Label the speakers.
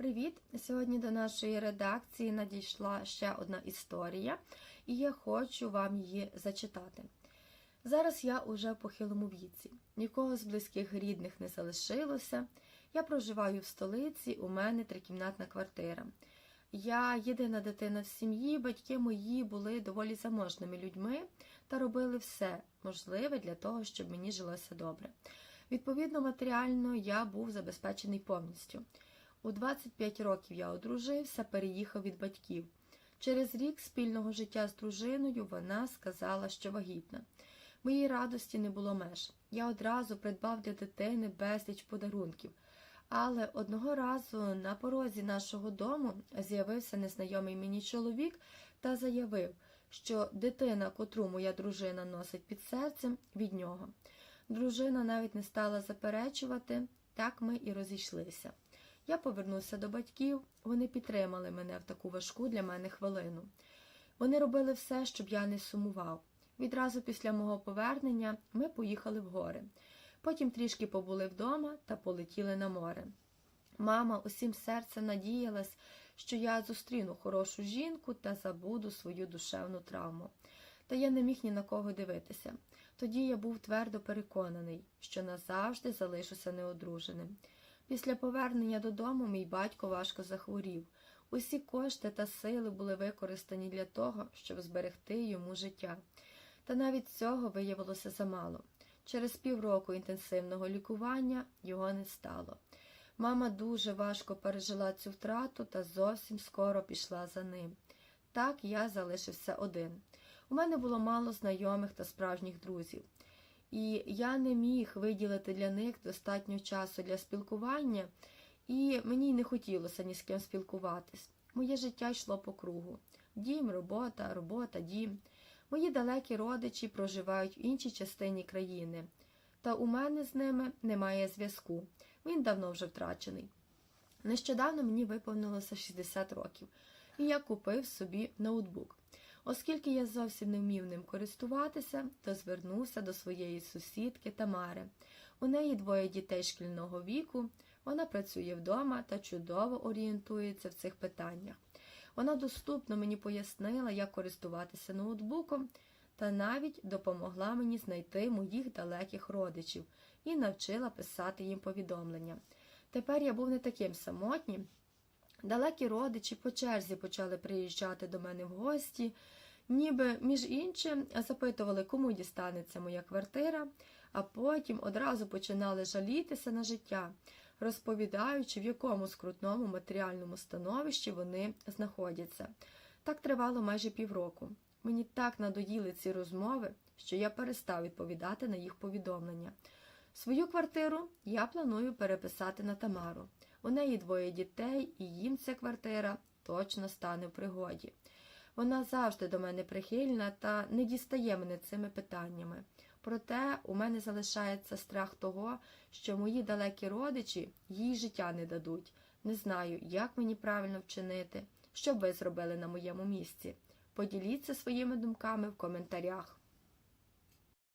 Speaker 1: Привіт! Сьогодні до нашої редакції надійшла ще одна історія, і я хочу вам її зачитати. Зараз я уже в похилому віці, нікого з близьких рідних не залишилося. Я проживаю в столиці, у мене трикімнатна квартира. Я єдина дитина в сім'ї, батьки мої були доволі заможними людьми та робили все можливе для того, щоб мені жилося добре. Відповідно, матеріально я був забезпечений повністю. У 25 років я одружився, переїхав від батьків. Через рік спільного життя з дружиною вона сказала, що вагітна. Моїй радості не було меж. Я одразу придбав для дитини безліч подарунків. Але одного разу на порозі нашого дому з'явився незнайомий мені чоловік та заявив, що дитина, котру моя дружина носить під серцем, від нього. Дружина навіть не стала заперечувати, так ми і розійшлися. Я повернувся до батьків, вони підтримали мене в таку важку для мене хвилину. Вони робили все, щоб я не сумував. Відразу після мого повернення ми поїхали в гори. Потім трішки побули вдома та полетіли на море. Мама усім серцем надіялась, що я зустріну хорошу жінку та забуду свою душевну травму. Та я не міг ні на кого дивитися. Тоді я був твердо переконаний, що назавжди залишуся неодруженим. Після повернення додому мій батько важко захворів. Усі кошти та сили були використані для того, щоб зберегти йому життя. Та навіть цього виявилося замало. Через півроку інтенсивного лікування його не стало. Мама дуже важко пережила цю втрату та зовсім скоро пішла за ним. Так я залишився один. У мене було мало знайомих та справжніх друзів, і я не міг виділити для них достатньо часу для спілкування, і мені не хотілося ні з ким спілкуватись. Моє життя йшло по кругу: дім, робота, робота, дім. Мої далекі родичі проживають в іншій частині країни, та у мене з ними немає зв'язку. Він давно вже втрачений. Нещодавно мені виповнилося 60 років, і я купив собі ноутбук. Оскільки я зовсім не вмів ним користуватися, то звернувся до своєї сусідки Тамари. У неї двоє дітей шкільного віку, вона працює вдома та чудово орієнтується в цих питаннях. Вона доступно мені пояснила, як користуватися ноутбуком, та навіть допомогла мені знайти моїх далеких родичів і навчила писати їм повідомлення. Тепер я був не таким самотнім. Далекі родичі по черзі почали приїжджати до мене в гості, ніби, між іншим, запитували, кому дістанеться моя квартира, а потім одразу починали жалітися на життя, розповідаючи, в якому скрутному матеріальному становищі вони знаходяться. Так тривало майже півроку. Мені так надоїли ці розмови, що я перестав відповідати на їх повідомлення. Свою квартиру я планую переписати на Тамару. У неї двоє дітей, і їм ця квартира точно стане в пригоді. Вона завжди до мене прихильна та не дістає мене цими питаннями. Проте у мене залишається страх того, що мої далекі родичі їй життя не дадуть. Не знаю, як мені правильно вчинити, що ви зробили на моєму місці. Поділіться своїми думками в коментарях.